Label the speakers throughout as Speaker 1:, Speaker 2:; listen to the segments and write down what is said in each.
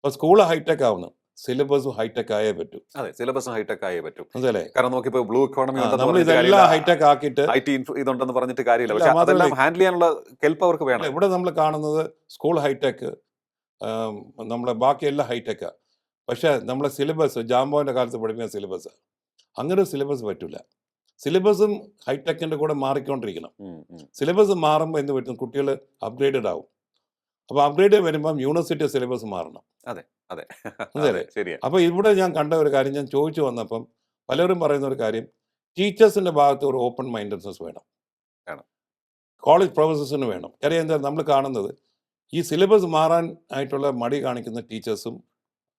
Speaker 1: അപ്പോൾ school hi tech ആവുന്നു. Syllabus hi tech ആയേ പറ്റൂ.
Speaker 2: അതെ സിലബസ് ഹൈടെക് ആയേ പറ്റും.
Speaker 1: അതെ
Speaker 2: കാരണം നോക്കിപ്പോ ബ്ലൂ ഇക്കോണമി
Speaker 1: നമ്മൾ ഇതെല്ലാം ഹൈടെക് ആക്കിയിട്ട്
Speaker 2: ഐ ടി ഇതുണ്ടെന്ന് പറഞ്ഞിട്ട് കാര്യമില്ല. പക്ഷെ അതെല്ലാം ഹാൻഡിൽ ചെയ്യാനുള്ള കെൽപ്പ് അവർക്ക് വേണം.
Speaker 1: ഇവിടെ നമ്മൾ കാണുന്നത് സ്കൂൾ ഹൈടെക് നമ്മളെ ബാക്കി എല്ലാം ഹൈടെക്കാണ് പക്ഷെ നമ്മളെ സിലബസ് ജാമ്പോന്റെ കാലത്ത് പഠിപ്പിക്കുന്ന സിലബസ് അങ്ങനെ ഒരു സിലബസ് പറ്റില്ല സിലബസും ഹൈടെക്കിന്റെ കൂടെ മാറിക്കൊണ്ടിരിക്കണം. സിലബസ് മാറുമ്പോൾ എന്ത് പറ്റും? കുട്ടികൾ അപ്ഗ്രേഡഡ് ആവും. അപ്പോൾ അപ്ഗ്രേഡ് വരുമ്പം യൂണിവേഴ്സിറ്റി സിലബസ് മാറണം.
Speaker 2: അതെ
Speaker 1: അതെ.
Speaker 2: അതെ ശരി
Speaker 1: അപ്പോൾ ഇവിടെ ഞാൻ കണ്ട ഒരു കാര്യം ഞാൻ ചോദിച്ചു വന്നപ്പം പലരും പറയുന്ന ഒരു കാര്യം ടീച്ചേഴ്സിന്റെ ഭാഗത്ത് ഒരു ഓപ്പൺ മൈൻഡഡ്നെസ് വേണം. കോളേജ് പ്രൊഫസേഴ്സിന് വേണം. കാര്യം എന്താ നമ്മൾ കാണുന്നത് ഈ സിലബസ് മാറാൻ ആയിട്ടുള്ള മടി കാണിക്കുന്ന ടീച്ചേഴ്സും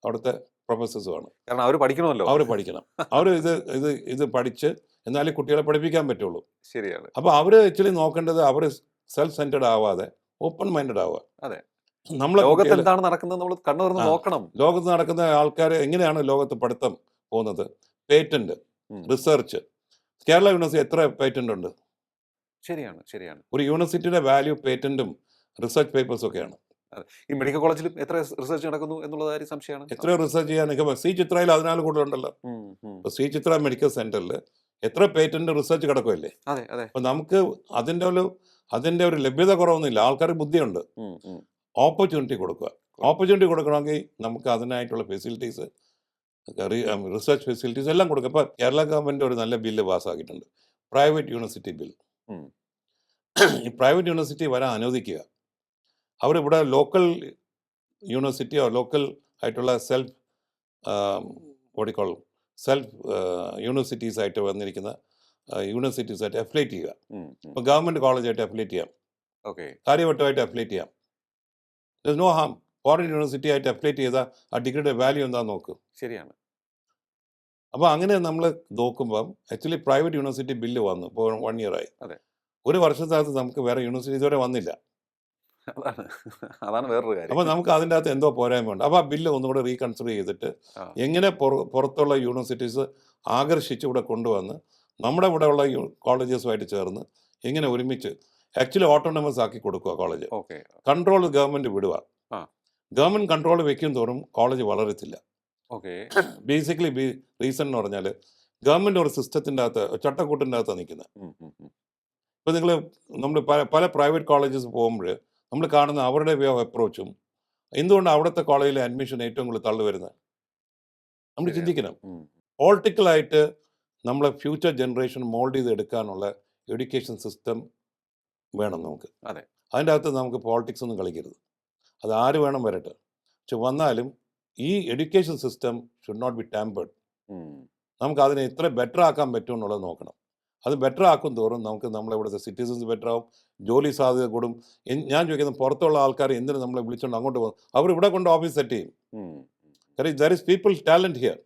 Speaker 1: അവിടുത്തെ പ്രൊഫസേഴ്സുമാണ്
Speaker 2: കാരണം അവർ പഠിക്കണമല്ലോ.
Speaker 1: അവർ പഠിക്കണം. അവർ ഇത് ഇത് ഇത് പഠിച്ച് എന്നാലേ കുട്ടികളെ പഠിപ്പിക്കാൻ പറ്റുള്ളൂ.
Speaker 2: ശരിയാണ്.
Speaker 1: അപ്പോൾ അവർ ആക്ച്വലി നോക്കേണ്ടത് അവർ സെൽഫ് സെന്റഡ് ആവാതെ ഓപ്പൺ മൈൻഡഡ് ആവുക.
Speaker 2: അതെ.
Speaker 1: നമ്മൾ
Speaker 2: ലോകത്ത് എന്താണ് നടക്കുന്നത് നമ്മൾ കണ്ണു തുറന്ന് നോക്കണം.
Speaker 1: ലോകത്ത് നടക്കുന്ന ആൾക്കാർ എങ്ങനെയാണ് ലോകത്ത് പഠിത്തം പോകുന്നത്? പേറ്റന്റ്. റിസർച്ച്. കേരള യൂണിവേഴ്സിറ്റി എത്ര പേറ്റന്റ് ഉണ്ട്?
Speaker 2: ശരിയാണ് ശരിയാണ്.
Speaker 1: ഒരു യൂണിവേഴ്സിറ്റിയുടെ വാല്യൂ പേറ്റന്റും റിസർച്ച് പേപ്പേഴ്സും ഒക്കെയാണ്.
Speaker 2: ഈ മെഡിക്കൽ കോളേജിൽ എത്ര റിസർച്ച് നടക്കുന്നു എന്നുള്ളത് കാര്യം സംശയമാണ്.
Speaker 1: എത്ര റിസർച്ച് ചെയ്യാൻ നിൽക്കുമ്പോൾ സി ചിത്രയിൽ അതിനാലും കൂടുതലുണ്ടല്ലോ. സി ചിത്ര മെഡിക്കൽ സെന്ററിൽ എത്ര പേറ്റന്റ് റിസർച്ച് കിടക്കുമല്ലേ
Speaker 2: അതെ അതെ.
Speaker 1: അപ്പോൾ നമുക്ക് അതിന്റെ ഒരു അതിന്റെ ഒരു ലഭ്യത കുറവൊന്നുമില്ല ആൾക്കാർക്ക് ബുദ്ധിയുണ്ട്. ഓപ്പർച്യൂണിറ്റി കൊടുക്കുക. ഓപ്പർച്യൂണിറ്റി കൊടുക്കണമെങ്കിൽ നമുക്ക് അതിനായിട്ടുള്ള ഫെസിലിറ്റീസ് റിസർച്ച് ഫെസിലിറ്റീസ് എല്ലാം കൊടുക്കുക. ഇപ്പൊ കേരള ഗവൺമെന്റ് ഒരു നല്ല ബില്ല് പാസ്സാക്കിയിട്ടുണ്ട്. പ്രൈവറ്റ് യൂണിവേഴ്സിറ്റി ബിൽ ഈ പ്രൈവറ്റ് യൂണിവേഴ്സിറ്റി വരാൻ അനുവദിക്കുക. അവരിവിടെ ലോക്കൽ യൂണിവേഴ്സിറ്റിയോ ലോക്കൽ ആയിട്ടുള്ള സെൽഫ് ഓടിക്കോളും സെൽഫ് യൂണിവേഴ്സിറ്റീസ് ആയിട്ട് വന്നിരിക്കുന്ന യൂണിവേഴ്സിറ്റീസ് ആയിട്ട് അഫിലേറ്റ് ചെയ്യുക.
Speaker 2: ഇപ്പം.
Speaker 1: ഇപ്പോൾ ഗവൺമെന്റ് കോളേജായിട്ട് അഫിലേറ്റ് ചെയ്യാം.
Speaker 2: ഓക്കെ.
Speaker 1: കാര്യവട്ടമായിട്ട് അഫിലേറ്റ് ചെയ്യാം. നോ ഹാം ഫോറിൻ യൂണിവേഴ്സിറ്റി ആയിട്ട് അപ്ലേറ്റ് ചെയ്താൽ ആ ഡിഗ്രിയുടെ വാല്യൂ എന്താ നോക്കും.
Speaker 2: ശരിയാണ്.
Speaker 1: അപ്പോൾ അങ്ങനെ നമ്മൾ നോക്കുമ്പം ആക്ച്വലി പ്രൈവറ്റ് യൂണിവേഴ്സിറ്റി ബില്ല് വന്നു. ഇപ്പോൾ വൺ ഇയർ ആയി.
Speaker 2: അതെ.
Speaker 1: ഒരു വർഷത്തിനകത്ത് നമുക്ക് വേറെ യൂണിവേഴ്സിറ്റി ഇതുവരെ വന്നില്ല.
Speaker 2: അതാണ്. അതാണ് വേറൊരു കാര്യം.
Speaker 1: അപ്പോൾ നമുക്ക് അതിന്റെ അകത്ത് എന്തോ പോരായ്മയുണ്ട്. അപ്പോൾ ആ ബില്ല് ഒന്നുകൂടെ റീകൺസിഡർ ചെയ്തിട്ട് എങ്ങനെ പുറത്തുള്ള യൂണിവേഴ്സിറ്റീസ് ആകർഷിച്ച് ഇവിടെ കൊണ്ടുവന്ന് നമ്മുടെ ഇവിടെ ഉള്ള കോളേജസുമായിട്ട് ചേർന്ന് ഇങ്ങനെ ഒരുമിച്ച് ആക്ച്വലി ഓട്ടോണമസ് ആക്കി കൊടുക്കുക കോളേജ്
Speaker 2: ഓക്കെ.
Speaker 1: കൺട്രോൾ ഗവൺമെന്റ് വിടുക ഗവൺമെന്റ് കൺട്രോൾ വെക്കും തോറും college വളരത്തില്ല.
Speaker 2: Okay.
Speaker 1: Basically B reason എന്ന് പറഞ്ഞാൽ ഗവൺമെന്റ് ഒരു സിസ്റ്റത്തിന്റെ അകത്ത് ചട്ടക്കൂട്ടിന്റെ അകത്താണ് നിൽക്കുന്നത് ഇപ്പം നിങ്ങൾ നമ്മൾ പല പല പ്രൈവറ്റ് കോളേജസ് പോകുമ്പോൾ നമ്മൾ കാണുന്ന അവരുടെ വേ ഓഫ് അപ്രോച്ചും എന്തുകൊണ്ട് അവിടുത്തെ കോളേജിലെ അഡ്മിഷൻ ഏറ്റവും കൂടുതൽ തള്ളു വരുന്നത് നമ്മൾ. ചിന്തിക്കണം. പോളിറ്റിക്കലായിട്ട് നമ്മളെ ഫ്യൂച്ചർ ജനറേഷൻ മോൾഡ് ചെയ്ത് എടുക്കാനുള്ള എഡ്യൂക്കേഷൻ സിസ്റ്റം വേണം നമുക്ക്.
Speaker 2: അതെ.
Speaker 1: അതിന്റെ അകത്ത് നമുക്ക് പോളിറ്റിക്സ് ഒന്നും കളിക്കരുത്. അത് ആര് വേണം വരട്ടെ. പക്ഷെ വന്നാലും ഈ education system should not be tampered നമുക്ക് അതിനെ ഇത്ര ബെറ്റർ ആക്കാൻ പറ്റും എന്നുള്ളത് നോക്കണം. അത് ബെറ്റർ ആക്കും തോറും നമുക്ക് നമ്മളെ ഇവിടുത്തെ സിറ്റിസൻസ് ബെറ്റർ ആവും. ജോലി സാധ്യത കൂടും. ഞാൻ ചോദിക്കുന്നത് പുറത്തുള്ള ആൾക്കാർ എന്തിനു നമ്മളെ വിളിച്ചുകൊണ്ട് അങ്ങോട്ട് പോകും അവർ ഇവിടെ കൊണ്ട് ഓഫീസ് സെറ്റ് ചെയ്യും. There is people talent here